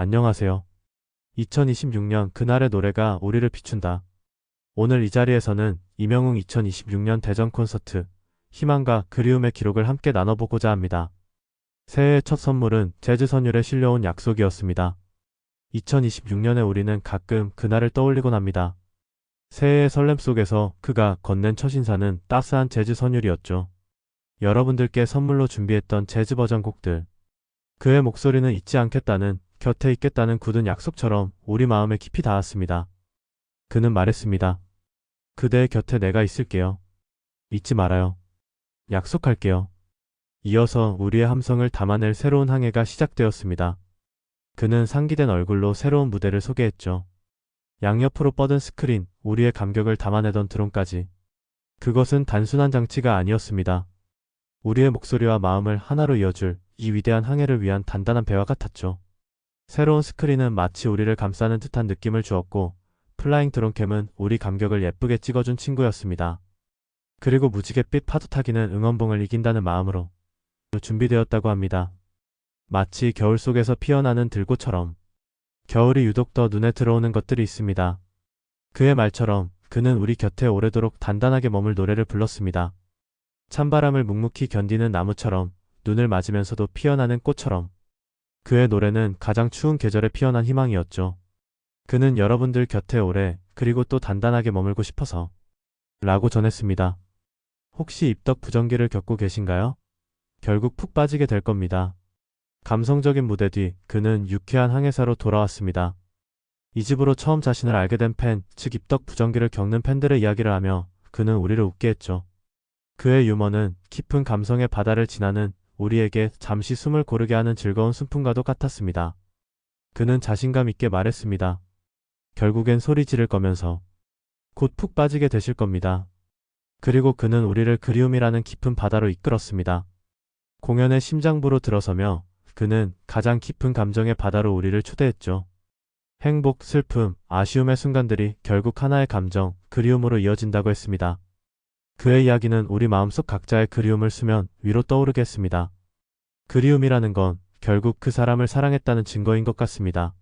안녕하세요. 2026년 그날의 노래가 우리를 비춘다. 오늘 이 자리에서는 이명웅 2026년 대전 콘서트 희망과 그리움의 기록을 함께 나눠보고자 합니다. 새해의 첫 선물은 재즈 선율에 실려온 약속이었습니다. 2026년에 우리는 가끔 그날을 떠올리곤 합니다. 새해의 설렘 속에서 그가 건넨 첫 인사는 따스한 재즈 선율이었죠. 여러분들께 선물로 준비했던 재즈 버전 곡들. 그의 목소리는 잊지 않겠다는, 곁에 있겠다는 굳은 약속처럼 우리 마음에 깊이 닿았습니다. 그는 말했습니다. 그대의 곁에 내가 있을게요. 잊지 말아요. 약속할게요. 이어서 우리의 함성을 담아낼 새로운 항해가 시작되었습니다. 그는 상기된 얼굴로 새로운 무대를 소개했죠. 양옆으로 뻗은 스크린, 우리의 감격을 담아내던 드론까지. 그것은 단순한 장치가 아니었습니다. 우리의 목소리와 마음을 하나로 이어줄 이 위대한 항해를 위한 단단한 배와 같았죠. 새로운 스크린은 마치 우리를 감싸는 듯한 느낌을 주었고, 플라잉 드론캠은 우리 감격을 예쁘게 찍어준 친구였습니다. 그리고 무지갯빛 파도 타기는 응원봉을 이긴다는 마음으로 준비되었다고 합니다. 마치 겨울 속에서 피어나는 들꽃처럼 겨울이 유독 더 눈에 들어오는 것들이 있습니다. 그의 말처럼 그는 우리 곁에 오래도록 단단하게 머물 노래를 불렀습니다. 찬바람을 묵묵히 견디는 나무처럼 눈을 맞으면서도 피어나는 꽃처럼 그의 노래는 가장 추운 계절에 피어난 희망이었죠. 그는 여러분들 곁에 오래 그리고 또 단단하게 머물고 싶어서 라고 전했습니다. 혹시 입덕 부정기를 겪고 계신가요? 결국 푹 빠지게 될 겁니다. 감성적인 무대 뒤 그는 유쾌한 항해사로 돌아왔습니다. 이 집으로 처음 자신을 알게 된 팬, 즉 입덕 부정기를 겪는 팬들의 이야기를 하며 그는 우리를 웃게 했죠. 그의 유머는 깊은 감성의 바다를 지나는 우리에게 잠시 숨을 고르게 하는 즐거운 순풍과도 같았습니다. 그는 자신감 있게 말했습니다. 결국엔 소리 지를 거면서 곧 푹 빠지게 되실 겁니다. 그리고 그는 우리를 그리움이라는 깊은 바다로 이끌었습니다. 공연의 심장부로 들어서며 그는 가장 깊은 감정의 바다로 우리를 초대했죠. 행복, 슬픔, 아쉬움의 순간들이 결국 하나의 감정, 그리움으로 이어진다고 했습니다. 그의 이야기는 우리 마음속 각자의 그리움을 수면 위로 떠오르게 했습니다. 그리움이라는 건 결국 그 사람을 사랑했다는 증거인 것 같습니다.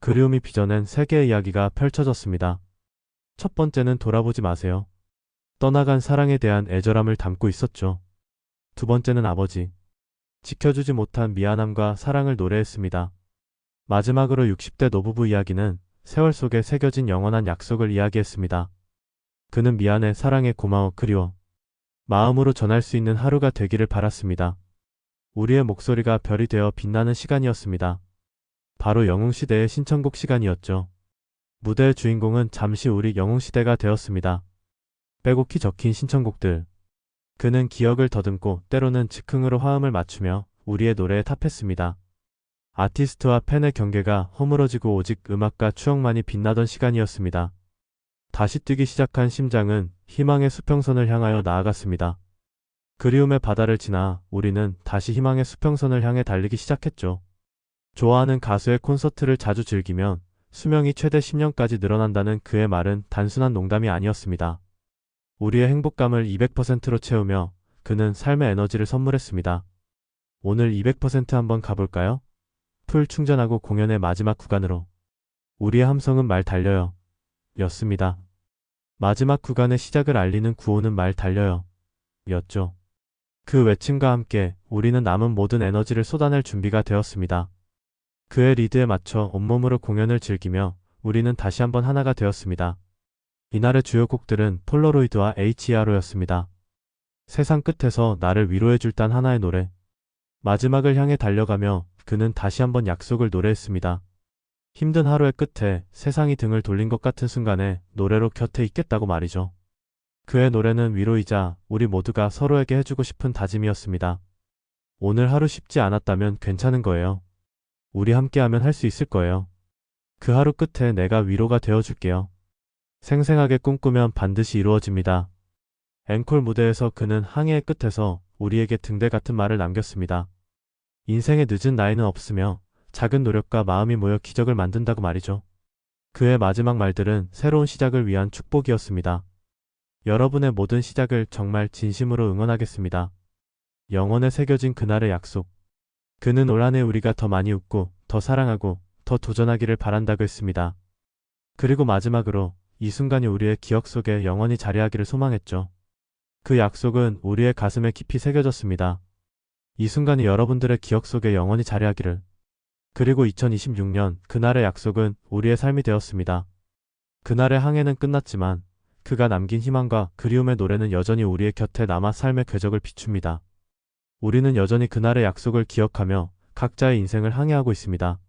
그리움이 빚어낸 세 개의 이야기가 펼쳐졌습니다. 첫 번째는 돌아보지 마세요. 떠나간 사랑에 대한 애절함을 담고 있었죠. 두 번째는 아버지. 지켜주지 못한 미안함과 사랑을 노래했습니다. 마지막으로 60대 노부부 이야기는 세월 속에 새겨진 영원한 약속을 이야기했습니다. 그는 미안해, 사랑해, 고마워, 그리워. 마음으로 전할 수 있는 하루가 되기를 바랐습니다. 우리의 목소리가 별이 되어 빛나는 시간이었습니다. 바로 영웅시대의 신청곡 시간이었죠. 무대의 주인공은 잠시 우리 영웅시대가 되었습니다. 빼곡히 적힌 신청곡들. 그는 기억을 더듬고 때로는 즉흥으로 화음을 맞추며 우리의 노래에 탑했습니다. 아티스트와 팬의 경계가 허물어지고 오직 음악과 추억만이 빛나던 시간이었습니다. 다시 뛰기 시작한 심장은 희망의 수평선을 향하여 나아갔습니다. 그리움의 바다를 지나 우리는 다시 희망의 수평선을 향해 달리기 시작했죠. 좋아하는 가수의 콘서트를 자주 즐기면 수명이 최대 10년까지 늘어난다는 그의 말은 단순한 농담이 아니었습니다. 우리의 행복감을 200%로 채우며 그는 삶의 에너지를 선물했습니다. 오늘 200% 한번 가볼까요? 풀 충전하고 공연의 마지막 구간으로. 우리의 함성은 말 달려요. 였습니다. 마지막 구간의 시작을 알리는 구호는 말 달려요. 였죠. 그 외침과 함께 우리는 남은 모든 에너지를 쏟아낼 준비가 되었습니다. 그의 리드에 맞춰 온몸으로 공연을 즐기며 우리는 다시 한번 하나가 되었습니다. 이날의 주요 곡들은 폴로로이드와 HERO였습니다. 세상 끝에서 나를 위로해줄 단 하나의 노래. 마지막을 향해 달려가며 그는 다시 한번 약속을 노래했습니다. 힘든 하루의 끝에 세상이 등을 돌린 것 같은 순간에 노래로 곁에 있겠다고 말이죠. 그의 노래는 위로이자 우리 모두가 서로에게 해주고 싶은 다짐이었습니다. 오늘 하루 쉽지 않았다면 괜찮은 거예요. 우리 함께하면 할 수 있을 거예요. 그 하루 끝에 내가 위로가 되어줄게요. 생생하게 꿈꾸면 반드시 이루어집니다. 앵콜 무대에서 그는 항해의 끝에서 우리에게 등대 같은 말을 남겼습니다. 인생의 늦은 나이는 없으며 작은 노력과 마음이 모여 기적을 만든다고 말이죠. 그의 마지막 말들은 새로운 시작을 위한 축복이었습니다. 여러분의 모든 시작을 정말 진심으로 응원하겠습니다. 영원에 새겨진 그날의 약속. 그는 올 한해 우리가 더 많이 웃고, 더 사랑하고, 더 도전하기를 바란다고 했습니다. 그리고 마지막으로 이 순간이 우리의 기억 속에 영원히 자리하기를 소망했죠. 그 약속은 우리의 가슴에 깊이 새겨졌습니다. 이 순간이 여러분들의 기억 속에 영원히 자리하기를. 그리고 2026년 그날의 약속은 우리의 삶이 되었습니다. 그날의 항해는 끝났지만 그가 남긴 희망과 그리움의 노래는 여전히 우리의 곁에 남아 삶의 궤적을 비춥니다. 우리는 여전히 그날의 약속을 기억하며 각자의 인생을 항해하고 있습니다.